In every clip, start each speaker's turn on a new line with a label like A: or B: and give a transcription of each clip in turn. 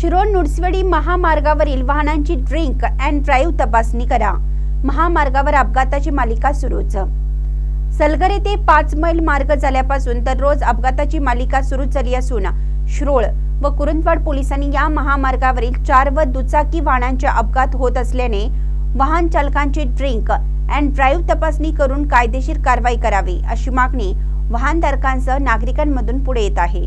A: शिरोळ नुडसवडी महामार्गावरील वाहनांची drink and drive तपासणी करा. महामार्गावर अपघाताची मालिका सुरूच. सलगर येथे पाच मैल मार्ग झाल्यापासून दररोज अपघाताची मालिका सुरू झाली असून श्रोळ व कुरुंदवाड पोलिसांनी या महामार्गावरील चार व दुचाकी वाहनांचे अपघात होत असल्याने वाहन चालकांची ड्रिंक अँड ड्राईव्ह तपासणी करून कायदेशीर कारवाई करावी अशी मागणी वाहनधारकांसह नागरिकांमधून पुढे येत आहे.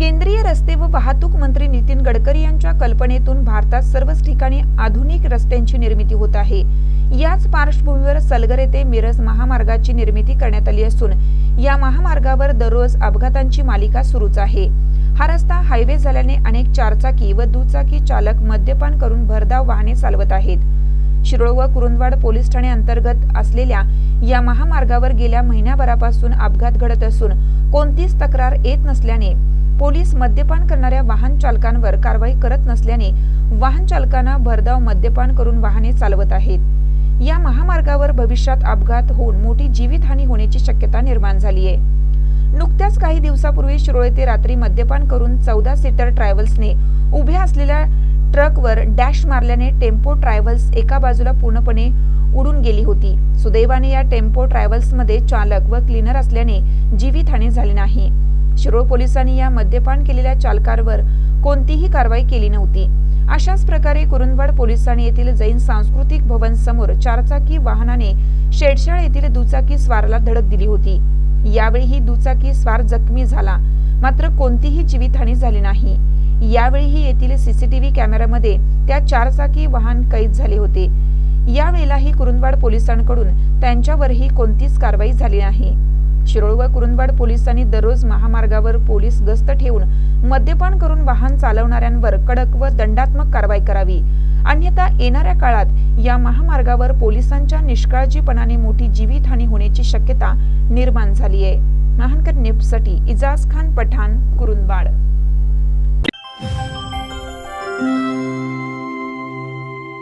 B: केंद्रीय रस्ते व वाहतूक मंत्री नितीन गडकरी यांच्या कल्पनेतून भारतात सर्वच ठिकाणी आधुनिक रस्त्यांची निर्मिती होत आहे. याच पार्श्वभूमीवर सलगर येथे मिरज महामार्गाची निर्मिती करण्यात आली असून या महामार्गावर दररोज अपघातांची मालिका सुरूच आहे. हा रस्ता हायवे झाल्याने अनेक चारचाकी व दुचाकी चालक मद्यपान करून भरधाव वाहने चालवत आहेत. शिरोळ व कुरुंदवाड पोलीस ठाणे अंतर्गत असलेल्या या महामार्गावर गेल्या महिन्याभरापासून अपघात घडत असून कोणतीच तक्रार येत नसल्याने पोलीस मद्यपान करणाऱ्या वाहन चालकांवर कारवाई करत नसल्याने वाहन चालकांना भरधाव मद्यपान करून वाहने चालवत आहेत. या महामार्गावर भविष्यात अपघात होऊन मोठी जीवितहानी होण्याची शक्यता निर्माण झाली आहे नुकत्याच काही दिवसापूर्वी शिरोळे ते रात्री मद्यपान करून चौदा सीटर ट्रॅव्हल्सने उभ्या असलेल्या ट्रकवर डॅश मारल्याने टेम्पो ट्रॅव्हल्स एका बाजूला पूर्णपणे उडून गेली होती. सुदैवाने या टेम्पो ट्रॅव्हल्समध्ये चालक व क्लीनर असल्याने जीवितहानी झाली नाही. शिरोळ पोलिसांनी या मद्यपान केलेल्या चालकावर कोणतीही कारवाई केली नव्हती. अशाच प्रकारे कुरुंदवाड पोलिसांनी येथील जैन सांस्कृतिक भवन समोर चारचाकी वाहनाने शेडशाळ येथील दुचाकी स्वाराला धडक दिली होती. यावेळी ही दुचाकी स्वार जखमी झाला. मात्र कोणतीही जीवितहानी झाली नाही. यावेळीही येथील सीसीटीव्ही कॅमेऱ्यामध्ये त्या चारचाकी वाहन कैद झाले होते. यावेळेलाही कुरुंदवाड पोलिसांकडून त्यांच्यावरही कोणतीच कारवाई झाली नाही. शिरोळ व कुरुंदवाड पोलिसांनी दररोज महामार्गावर पोलीस गस्त ठेवून मद्यपान करून वाहन चालवणाऱ्यांवर कडक व दंडात्मक कारवाई करावी. अन्यथा येणाऱ्या काळात या महामार्गावर पोलिसांच्या निष्काळजीपणाने मोठी जीवितहानी होण्याची शक्यता निर्माण झाली आहे महानकर नेपसाठी इजाज खान पठाण कुरुंदवाड.